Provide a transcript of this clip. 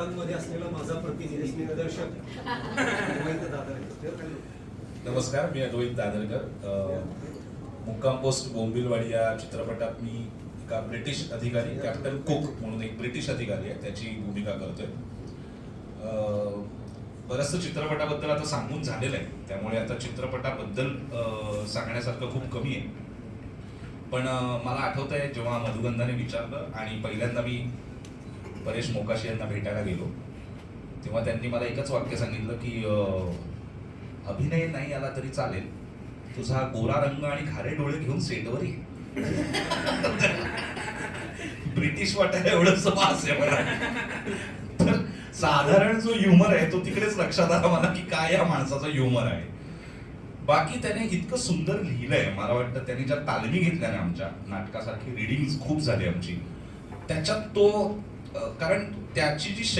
असलेला माझा प्रतिनिधी निदर्शक. नमस्कार मी रोहित दादरकर. मुक्काम पोस्ट बोंबिलवाडी या चित्रपटात मी एका ब्रिटिश अधिकारी कॅप्टन कुक म्हणून एक ब्रिटिश अधिकारी आहे त्याची भूमिका करतोय. अ, बरंचसं चित्रपटाबद्दल आता सांगून झालेलं आहे त्यामुळे आता चित्रपटाबद्दल सांगण्यासारखं खूप कमी आहे. पण मला आठवत आहे जेव्हा मधुगंधाने विचारलं आणि पहिल्यांदा मी परेश मोकाशी यांना भेटायला गेलो. तेव्हा त्यांनी मला एकच वाक्य सांगितलं की अभिनय नाही आला तरी चालेल. तुझा गोरा रंग आणि खारे डोळे घेऊन सेटवर. ये ब्रिटिश वाटायला एवढंच समास आहे मला. तर साधारण जो ह्युमर आहे तो तिकडेच लक्षात आला मला की काय या माणसाचा ह्युमर आहे. बाकी त्याने इतकं सुंदर लिहिलंय. मला वाटतं त्यांनी ज्या तालमी घेतल्या ना आमच्या नाटकासारखी रिडिंग खूप झाली आमची. त्याच्यात तो कारण त्याची जी शैली